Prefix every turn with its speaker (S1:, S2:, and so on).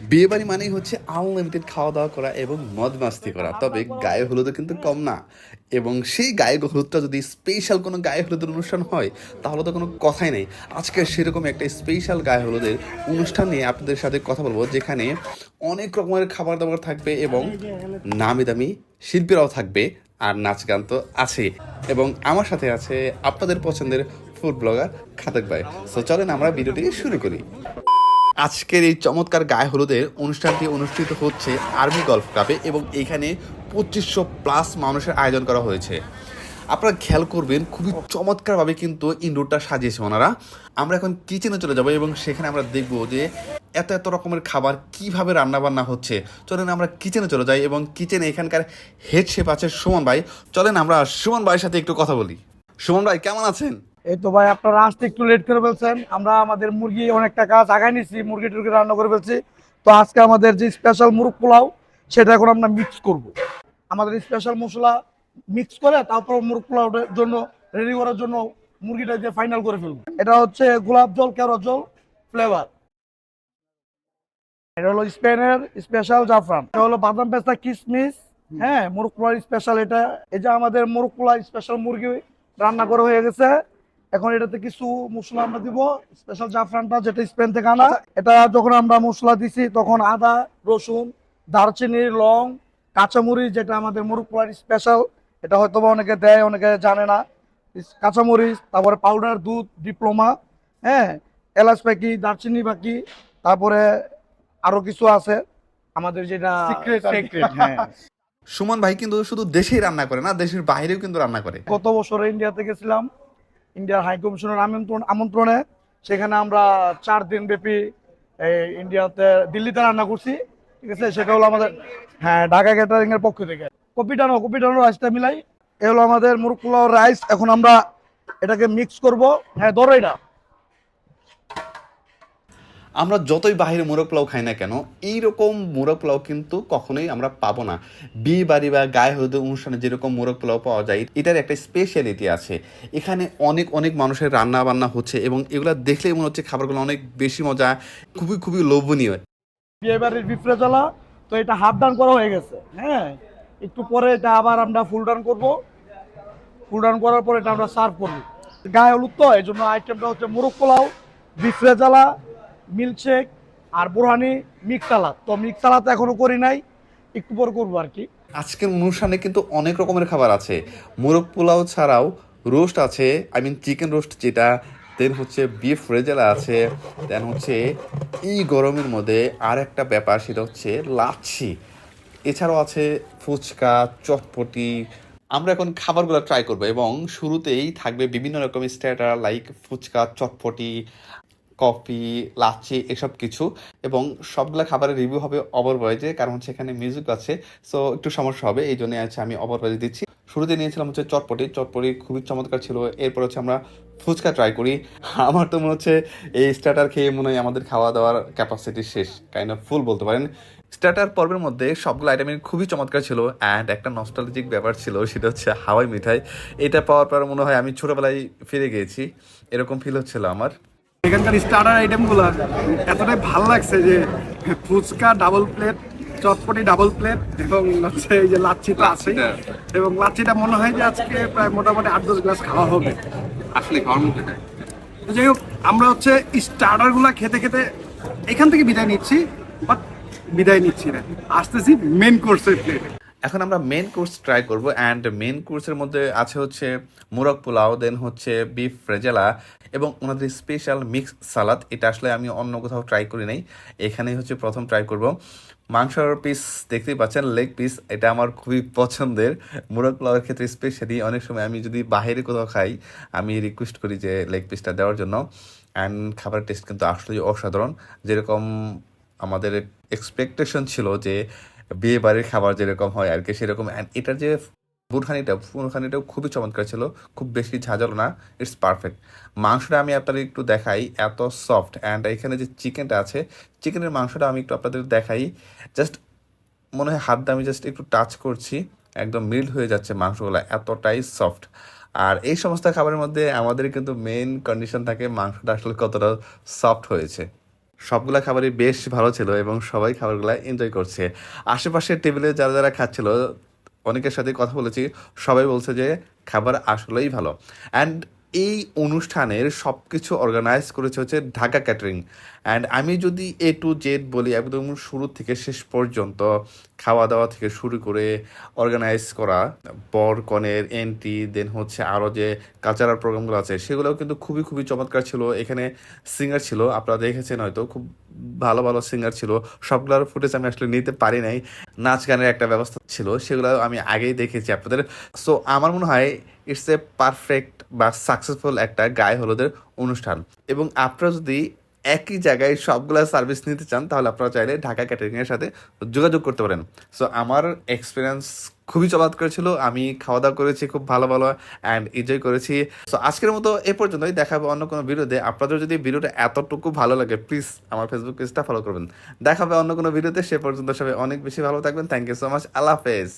S1: বিয়ে বাড়ি মানেই হচ্ছে আনলিমিটেড খাওয়া দাওয়া করা এবং মদ মাস্তি করা। তবে গায়ে হলুদও কিন্তু কম না। এবং সেই গায়ে হলুদটা যদি স্পেশাল কোনো গায়ে হলুদের অনুষ্ঠান হয়, তাহলে তো কোনো কথাই নেই। আজকে সেরকম একটা স্পেশাল গায়ে হলুদের অনুষ্ঠান নিয়ে আপনাদের সাথে কথা বলব, যেখানে অনেক রকমের খাবার দাবার থাকবে এবং নামি দামি শিল্পীরাও থাকবে আর নাচ গান তো আছে এবং আমার সাথে আছে আপনাদের পছন্দের ফুড ব্লগার খাতাক ভাই। সো চলেন আমরা ভিডিওটি শুরু করি। আজকের এই চমৎকার গায়ে হলুদের অনুষ্ঠানটি অনুষ্ঠিত হচ্ছে আর্মি গলফ ক্লাবে এবং এখানে পঁচিশশো প্লাস মানুষের আয়োজন করা হয়েছে। আপনারা খেয়াল করবেন, খুবই চমৎকারভাবে কিন্তু ইনডোরটা সাজিয়েছে ওনারা। আমরা এখন কিচেনে চলে যাব এবং সেখানে আমরা দেখব যে এত এত রকমের খাবার কীভাবে রান্না বান্না হচ্ছে। চলেন আমরা কিচেনে চলে যাই এবং কিচেনে এখানকার হেড শেফ আছে সুমন ভাই। চলেন আমরা সুমন ভাইয়ের সাথে একটু কথা বলি। সুমন ভাই, কেমন আছেন?
S2: এই তো ভাই আপনারা আসতে একটু লেট করে ফেলছেন আমরা আমাদের মুরগি অনেকটা কাজ আগায় নিছি মুরগি টুরগি রান্না করে ফেলছি। তো আজকে আমাদের যে স্পেশাল মুরগ পোলাও, সেটা এখন আমরা মিক্স করব। আমাদের স্পেশাল মশলা মিক্স করে তারপর মুরগ পোলাওটার জন্য রেডি করার জন্য মুরগিটা যে ফাইনাল করে ফেলব। এটা হচ্ছে গোলাপ জল কেরো জল ফ্লেভার এটা হলো স্পেনের স্পেশাল জাফরান। এটা হলো বাদাম পেস্তা কিশমিশ হ্যাঁ মুরগ পোলার স্পেশাল এটা। এই যে আমাদের মুরগ পোলার স্পেশাল মুরগি রান্না করা হয়ে গেছে। এখন এটাতে কিছু মশলা আমরা দিব স্পেশাল জাফরানটা যেটা স্পেন থেকে আনা। এটা যখন আমরা মশলা দিছি তখন আদা রসুন দারচিনি লং কাঁচামরিচ যেটা আমাদের মুরগ স্পেশাল এটা হয়তো বা অনেকে দেয় অনেকে জানে না। কাঁচামরিচ তারপরে পাউডার দুধ ডিপ্লোমা হ্যাঁ এলাচ পাখি দারচিনি পাখি তারপরে আরও কিছু আছে আমাদের যেটা হ্যাঁ।
S1: সুমন ভাই কিন্তু শুধু দেশেই রান্না করে না দেশের বাইরেও কিন্তু রান্না করে।
S2: গত বছর ইন্ডিয়াতে গেছিলাম ইন্ডিয়ার হাই কমিশনের আমন্ত্রণ আমন্ত্রণে সেখানে আমরা চার দিন ব্যাপী এই ইন্ডিয়াতে দিল্লিতে রান্না করছি। ঠিক আছে? সেটা হলো আমাদের হ্যাঁ ঢাকা ক্যাটারিং এর পক্ষ থেকে। কপিটানো কপিটানো রাইসটা মিলাই। এ হলো আমাদের মুরগ পোলাও রাইস। এখন আমরা এটাকে মিক্স করব। হ্যাঁ ধরো এটা।
S1: আমরা যতই বাইরে মোরগ পোলাও খাই না কেন, এইরকম মোরগ পোলাও কিন্তু কখনোই আমরা পাবো না। বিয়ে বাড়ি বা গায়ে হলুদের অনুষ্ঠানে যেরকম মোরগ পোলাও পাওয়া যায়, এটার একটা স্পেশালিটি আছে। এখানে অনেক অনেক মানুষের রান্না বান্না হচ্ছে এবং এগুলো দেখলেই মনে হচ্ছে খাবারগুলো অনেক বেশি মজা, খুবই খুবই লোভনীয়।
S2: বিয়ে বাড়ির বিফরে জ্বালা তো এটা হাফ ডান করা হয়ে গেছে হ্যাঁ? একটু পরে এটা আবার আমরা ফুল ডান করব। ফুল ডান করার পর এটা আমরা সার্ভ করব। গায়ে হলুদ তো এই জন্য আইটেমটা হচ্ছে মোরগ পোলাও বিফরে জ্বালা মিল্কশেক আর বোরহানি মিক্স সালাদ। তো মিক্স সালাদ এখনও করি নাই, একটু পর করব আর কি।
S1: আজকের অনুষ্ঠানে কিন্তু অনেক রকমের খাবার আছে। মোরগ পোলাও ছাড়াও রোস্ট আছে আই মিন চিকেন রোস্ট যেটা দেন হচ্ছে বিফ রেজালা আছে দেন হচ্ছে এই গরমের মধ্যে আর একটা ব্যাপার সেটা হচ্ছে লাচ্ছি। এছাড়াও আছে ফুচকা, চটপটি। আমরা এখন খাবারগুলো ট্রাই করব এবং শুরুতেই থাকবে বিভিন্ন রকমের starter like fuchka, chotpoti coffee lassi এসব কিছু এবং সবগুলা খাবারের রিভিউ হবে ওভার ভয়েজে কারণ হচ্ছে এখানে মিউজিক আছে সো একটু সমস্যা হবে, এই জন্য আছে আমি ওভার ভয়েজ দিচ্ছি। শুরুতে নিয়েছিলাম হচ্ছে চটপটি চটপটি খুবই চমৎকার ছিল, এরপর হচ্ছে আমরা ফুচকা ট্রাই করি। আমার তো মনে হচ্ছে এই স্টার্টার খেয়ে মনে হয় আমাদের খাওয়া দাওয়ার ক্যাপাসিটি শেষ কাইন্ড অফ ফুল বলতে পারেন। স্টার্টার পর্বের মধ্যে সবগুলো আইটেমের খুবই চমৎকার ছিল অ্যান্ড একটা নস্টালজিক ব্যাপার ছিল, সেটা হচ্ছে হাওয়াই মিঠাই। এটা পাওয়ার পর মনে হয় আমি ছোটোবেলায় ফিরে গিয়েছি, এরকম ফিল হচ্ছিল আমার।
S3: এখানকার স্টার্টার আইটেমগুলো এতটাই ভালো লাগছে যে fuchka double plate chotpoti double plate এবং হচ্ছে এই যে লাচ্ছিটা আছে। এবং লাচ্ছিটা মনে হয় যে আজকে প্রায় মোটামুটি আট দশ গ্লাস খাওয়া হবে।
S1: আসলে খাওয়ার
S3: যাই হোক আমরা হচ্ছে স্টার্টারগুলো খেতে খেতে এখান থেকে বিদায় নিচ্ছি বাট বিদায় নিচ্ছি না। আসতেছি মেন কোর্সের প্লেট
S1: এখন আমরা মেন কোর্স ট্রাই করব অ্যান্ড মেন কোর্সের মধ্যে আছে হচ্ছে মোরগ পোলাও দেন হচ্ছে বিফ ফ্রেজেলা এবং ওনাদের স্পেশাল মিক্স সালাদ এটা আসলে আমি অন্য কোথাও ট্রাই করি নাই, এখানেই হচ্ছে প্রথম ট্রাই করব। মাংসর পিস দেখতেই পাচ্ছেন লেগ পিস এটা আমার খুবই পছন্দের। মোরগ পোলাওয়ের ক্ষেত্রে স্পেশালি অনেক সময় আমি যদি বাইরে কোথাও খাই, আমি রিকোয়েস্ট করি যে লেগ পিসটা দেওয়ার জন্য অ্যান্ড খাবার টেস্ট কিন্তু আসলেই অসাধারণ। যেরকম আমাদের এক্সপেকটেশন ছিল যে বিয়ে বাড়ির খাবার যেরকম হয় আর কি সেরকম। And এটার যে বুরখানিটা বুরখানিটাও খুবই চমৎকার ছিল, খুব বেশি ঝাঁঝালো না ইটস পারফেক্ট মাংসটা আমি আপনাদের একটু দেখাই, এত সফট অ্যান্ড এখানে যে চিকেনটা আছে, চিকেনের মাংসটা আমি একটু আপনাদের দেখাই। জাস্ট মনে হয় হাত আমি জাস্ট একটু টাচ করছি, একদম মিল্ড হয়ে যাচ্ছে মাংসগুলো, এতটাই সফট আর এই সমস্ত খাবারের মধ্যে আমাদের কিন্তু মেইন কন্ডিশন থাকে, মাংসটা আসলে কতটা সফট হয়েছে। সবগুলা খাবারই বেশ ভালো ছিল এবং সবাই খাবারগুলো এনজয় করছে। আশেপাশের টেবিলে যারা যারা খাচ্ছিল, অনেকের সাথে কথা বলেছি, সবাই বলছে যে খাবার আসলেই ভালো। অ্যান্ড এই অনুষ্ঠানের সব কিছু অর্গানাইজ করেছে হচ্ছে ঢাকা ক্যাটারিং অ্যান্ড আমি যদি এ টু জেড বলি, একদম শুরু থেকে শেষ পর্যন্ত খাওয়া দাওয়া থেকে শুরু করে অর্গানাইজ করা, বর, কনের এন্ট্রি দেন হচ্ছে আরও যে কালচারাল প্রোগ্রামগুলো আছে, সেগুলোও কিন্তু খুবই খুবই চমৎকার ছিল। এখানে সিঙ্গার ছিল, আপনারা দেখেছেন হয়তো, খুব ভালো ভালো সিঙ্গার ছিল। সবগুলোর ফুটেজ আমি আসলে নিতে পারি নাই। নাচ গানের একটা ব্যবস্থা ছিল, সেগুলো আমি আগেই দেখেছি আপনাদের। সো আমার মনে হয় ইটস এ পারফেক্ট বা সাকসেসফুল একটা গায়ে হলুদের অনুষ্ঠান। এবং আপনারা যদি একই জায়গায় সবগুলা সার্ভিস নিতে চান, তাহলে আপনারা চাইলে ঢাকা ক্যাটারিংয়ের সাথে যোগাযোগ করতে পারেন। সো আমার এক্সপিরিয়েন্স খুবই চমৎকার ছিল আমি খাওয়া দাওয়া করেছি খুব ভালো ভালো অ্যান্ড এনজয় করেছি। সো আজকের মতো এ পর্যন্তই, দেখাবো অন্য কোনো ভিডিওতে আপনাদের যদি ভিডিওটা এতটুকু ভালো লাগে প্লিজ আমার ফেসবুক পেজটা ফলো করবেন। দেখাবে অন্য কোনো ভিডিওতে সে পর্যন্ত সবাই অনেক বেশি ভালো থাকবেন। থ্যাংক ইউ সো মাচ আল্লাহ হাফেজ।